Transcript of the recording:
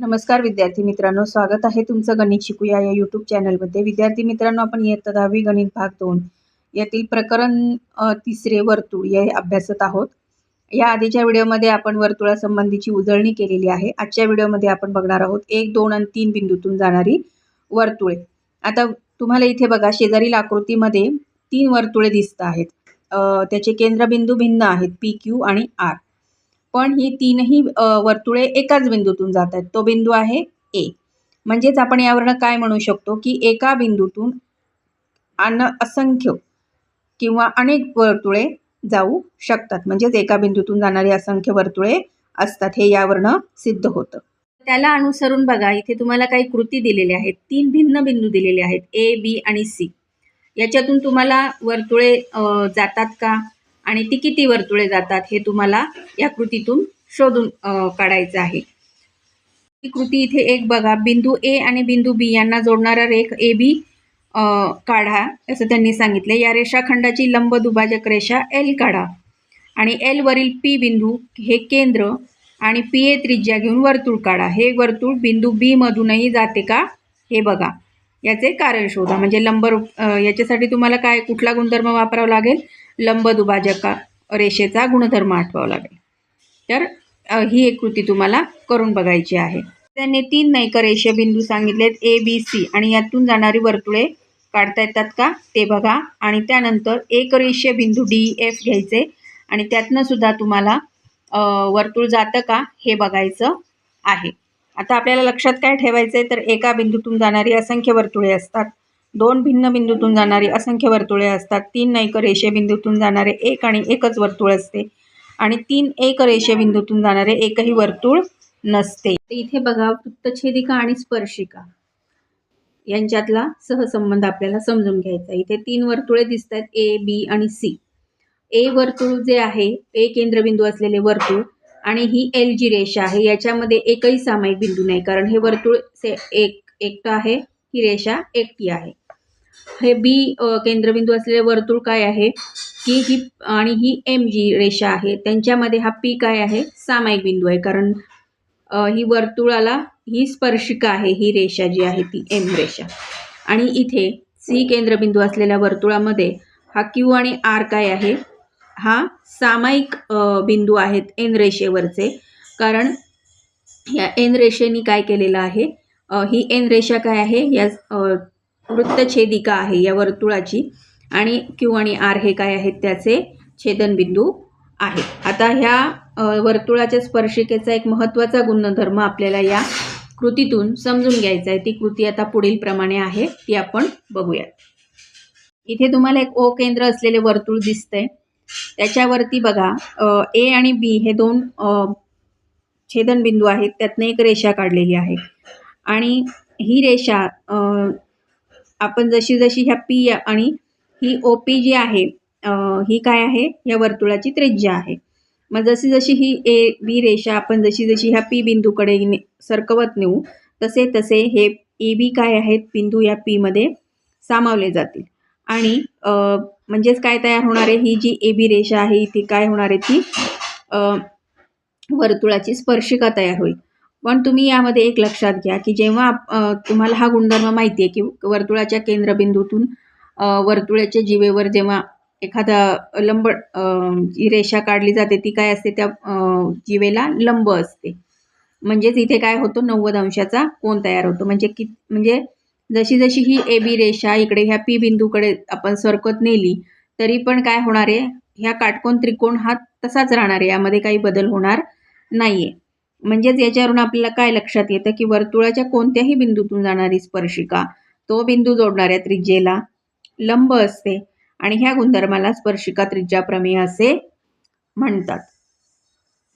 नमस्कार विद्यार्थी मित्रांनो स्वागत आहे तुमचं गणित शिकूया या यूट्यूब चॅनलमध्ये विद्यार्थी मित्रांनो आपण इयत्ता दहावी गणित भाग दोन यातील प्रकरण तिसरे वर्तुळ हे अभ्यासत आहोत. या आधीच्या व्हिडिओमध्ये आपण वर्तुळासंबंधीची उजळणी केलेली आहे. आजच्या व्हिडिओमध्ये आपण बघणार आहोत एक दोन आणि तीन बिंदूतून जाणारी वर्तुळे. आता तुम्हाला इथे बघा शेजारील आकृतीमध्ये तीन वर्तुळे दिसत आहेत. त्याचे केंद्रबिंदू भिन्न आहेत पी क्यू आणि आर पण ही तीनही वर्तुळे एकाच बिंदूतून जात आहेत. तो बिंदू आहे ए. म्हणजेच आपण यावरनं काय म्हणू शकतो की एका बिंदूतून अन असंख्य किंवा अनेक वर्तुळे जाऊ शकतात. म्हणजेच एका बिंदूतून जाणारी असंख्य वर्तुळे असतात हे यावरनं सिद्ध होतं. त्याला अनुसरून बघा इथे तुम्हाला काही कृती दिलेल्या आहेत. तीन भिन्न बिंदू दिलेले आहेत ए बी आणि सी. याच्यातून तुम्हाला वर्तुळे जातात का? आणि ती किती वर्तुळे जातात हे तुम्हाला या कृतीतून शोधून काढायचं आहे. ही कृती इथे एक बघा बिंदू ए आणि बिंदू बी यांना जोडणारा रेख ए बी काढा असं त्यांनी सांगितले. या रेषाखंडाची लंब दुभाजक रेषा एल काढा. आणि एलवरील पी बिंदू हे केंद्र आणि पी ए त्रिज्या घेऊन वर्तुळ काढा. हे वर्तुळ बिंदू बी मधूनही जाते का? हे बघा. याचे कारण शोधा. म्हणजे लंब याच्यासाठी तुम्हाला काय कुठला गुणधर्म वापरावा लागेल? लंबदुभाजका रेषेचा गुणधर्म आठवावा लागेल. तर ही एक कृती तुम्हाला करून बघायची आहे. त्यांनी तीन नैक रेषेबिंदू सांगितलेत ए बी सी आणि यातून जाणारी वर्तुळे काढता येतात का? ते बघा. आणि त्यानंतर एक रेषेबिंदू डी एफ घ्यायचे. आणि त्यातनं सुद्धा तुम्हाला वर्तुळ जातं का? हे बघायचं आहे. आता आपल्याला लक्षात काय ठेवायचं आहे तर एका बिंदूतून जाणारी असंख्य वर्तुळे असतात. दोन भिन्न बिंदूतून जाणारी असंख्य वर्तुळे असतात. तीन नैक रेषेबिंदूतून जाणारे एक आणि एकच वर्तुळ असते. आणि तीन एक रेषेबिंदूतून जाणारे एकही वर्तुळ नसते. इथे बघा वृत्तछेदिका आणि स्पर्शिका यांच्यातला सहसंबंध आपल्याला समजून घ्यायचा इथे तीन वर्तुळे दिसत आहेत ए बी आणि सी ए वर्तुळ जे आहे ए केंद्रबिंदू असलेले वर्तुळ आणि ही एल जी रेषा आहे. याच्यामध्ये एकही सामायिक बिंदू नाही कारण हे वर्तुळ से एक एकटं आहे ही रेषा एकटी आहे. हे बी केंद्रबिंदू असलेले वर्तुळ काय आहे? की ही आणि ही एम जी रेषा आहे त्यांच्यामध्ये हा पी काय आहे? सामायिक बिंदू आहे कारण ही वर्तुळाला ही स्पर्शिका आहे ही रेषा जी आहे ती एम रेषा. आणि इथे सी केंद्रबिंदू असलेल्या वर्तुळामध्ये हा क्यू आणि आर काय आहे? हा सामायिक बिंदू आहेत एन रेषेवरचे कारण या एन रेषेनी काय केलेलं आहे? ही एन रेषा काय आहे? या वृत्तछेदिका आहे या वर्तुळाची. आणि क्यू आणि आर हे काय आहेत? त्याचे छेदनबिंदू आहेत. आता ह्या वर्तुळाच्या स्पर्शिकेचा एक महत्त्वाचा गुणधर्म आपल्याला या कृतीतून समजून घ्यायचा आहे. ती कृती आता पुढील प्रमाणे आहे. ती आपण बघूयात. इथे तुम्हाला एक ओ केंद्र असलेले वर्तुळ दिसतंय. त्याच्यावरती बघा ए आणि बी हे दोन छेदनबिंदू आहेत. त्यातनं एक रेषा काढलेली आहे. आणि ही रेषा आपण जशी जशी ह्या पी आणि ही ओ पी जी आहे ही काय आहे? या वर्तुळाची त्रिज्या आहे. मग जशी जशी ही ए बी रेषा आपण जशी जशी ह्या पी बिंदूकडे ने- सरकवत नेऊ तसे तसे हे e, ए बी काय आहेत? बिंदू या पीमध्ये सामावले जातील. आणि म्हणजेच काय तयार होणार आहे? ही जी ए बी रेषा आहे ती काय होणार आहे ती वर्तुळाची स्पर्शिका तयार होईल. पण तुम्ही यामध्ये एक लक्षात घ्या की जेव्हा आप- तुम्हाला हा गुणधर्म माहिती आहे की वर्तुळाच्या केंद्रबिंदूतून वर्तुळाच्या जीवेवर जेव्हा एखादा लंब जी रेषा काढली जाते ती काय असते? त्या जीवेला लंब असते. म्हणजेच इथे काय होतो? नव्वद अंशाचा कोण तयार होतो. म्हणजे कि म्हणजे जशी जशी ही ए बी रेषा इकडे ह्या पी बिंदूकडे आपण सरकत नेली तरी पण काय होणार आहे? ह्या काटकोन त्रिकोण हा तसाच राहणार आहे. यामध्ये काही बदल होणार नाही आहे म्हणजेच याच्यावरून आपल्याला काय लक्षात येतं की वर्तुळाच्या कोणत्याही बिंदूतून जाणारी स्पर्शिका तो बिंदू जोडणाऱ्या त्रिज्येला लंब असते. आणि ह्या गुणधर्माला स्पर्शिका त्रिज्या प्रमेय असे म्हणतात.